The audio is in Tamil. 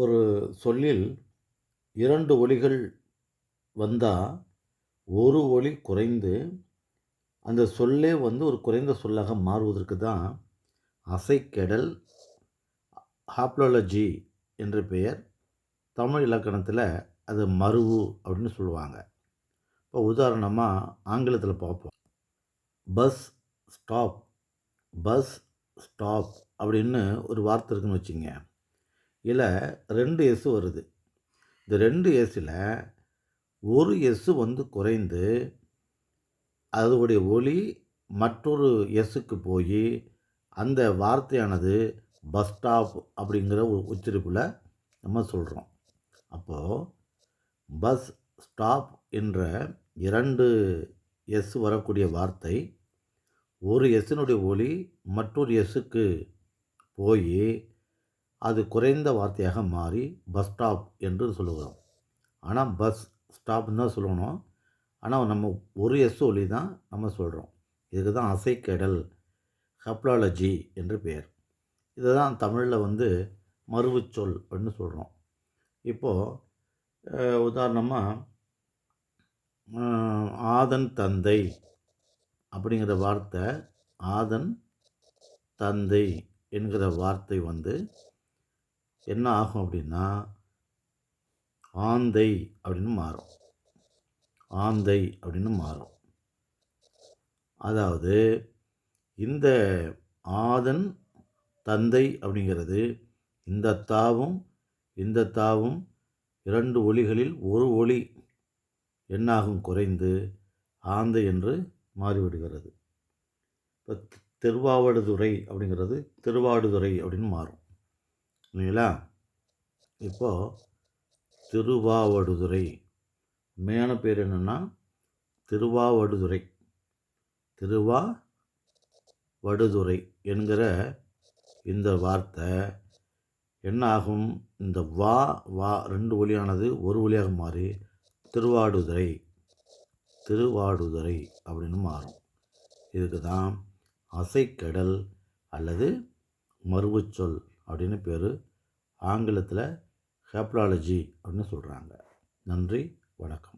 ஒரு சொல்லில் இரண்டு ஒலிகள் வந்தால் ஒரு ஒலி குறைந்து அந்த சொல்லே வந்து ஒரு குறைந்த சொல்லாக மாறுவதற்கு தான் அசைக்கெடல் ஹாப்லோலஜி என்ற பெயர். தமிழ் இலக்கணத்தில் அது மருவு அப்படின்னு சொல்லுவாங்க. இப்போ உதாரணமாக ஆங்கிலத்தில் பார்ப்போம். பஸ் ஸ்டாப் பஸ் ஸ்டாப் அப்படின்னு ஒரு வார்த்தை இருக்குன்னு வச்சுங்க இதில் ரெண்டு எஸ்ஸு வருது. இந்த ரெண்டு எஸ்ஸில் ஒரு எஸ்ஸு வந்து குறைந்து அதனுடைய ஒளி மற்றொரு எஸ்ஸுக்கு போய் அந்த வார்த்தையானது பஸ் ஸ்டாப் அப்படிங்கிற ஒரு உச்சரிப்பில் நம்ம சொல்கிறோம் அப்போது பஸ் ஸ்டாப் என்ற இரண்டு எஸ் வரக்கூடிய வார்த்தை ஒரு எஸ்ஸினுடைய ஒளி மற்றொரு எஸ்ஸுக்கு போய் அது குறைந்த வார்த்தையாக மாறி பஸ் ஸ்டாப் என்று சொல்லுகிறோம். ஆனால் பஸ் ஸ்டாப்னு தான் சொல்லணும். ஆனால் நம்ம ஒரு எஸ் ஒலி தான் நம்ம சொல்கிறோம் இதுக்கு தான் அசைக்கடல் ஹப்லாலஜி என்று பெயர். இதை தான் தமிழில் வந்து மறுவுச்சொல் அப்படின்னு சொல்கிறோம் இப்போது உதாரணமாக ஆதன் தந்தை அப்படிங்கிற வார்த்தை ஆதன் தந்தை என்கிற வார்த்தை வந்து என்ன ஆகும் அப்படின்னா ஆந்தை அப்படின்னு மாறும். ஆந்தை அப்படின்னு மாறும். அதாவது இந்த ஆதன் தந்தை அப்படிங்கிறது இந்த தாவும் இந்த தாவும் இரண்டு ஒளிகளில் ஒரு ஒளி என்னாகும் குறைந்து ஆந்தை என்று மாறிவிடுகிறது. இப்போ திருவாவடுதுறை அப்படிங்கிறது திருவாடுதுறை அப்படின்னு மாறும். இல்லைங்களா இப்போது திருவாவடுதுறை. உண்மையான பேர் என்னென்னா திருவாவடுதுறை. திருவா வடுதுறை என்கிற இந்த வார்த்தை என்ன ஆகும் இந்த வா வா ரெண்டு ஒலியானது ஒரு ஒலியாக மாறி திருவாடுதுறை. திருவாடுதுறை அப்படின்னு மாறும். இதுக்கு தான் அசைக்கடல் அல்லது மருவச்சொல் அப்படின்னு பேர் ஆங்கிலத்தில் ஹேப்ராலஜி அப்படின்னு சொல்கிறாங்க நன்றி வணக்கம்.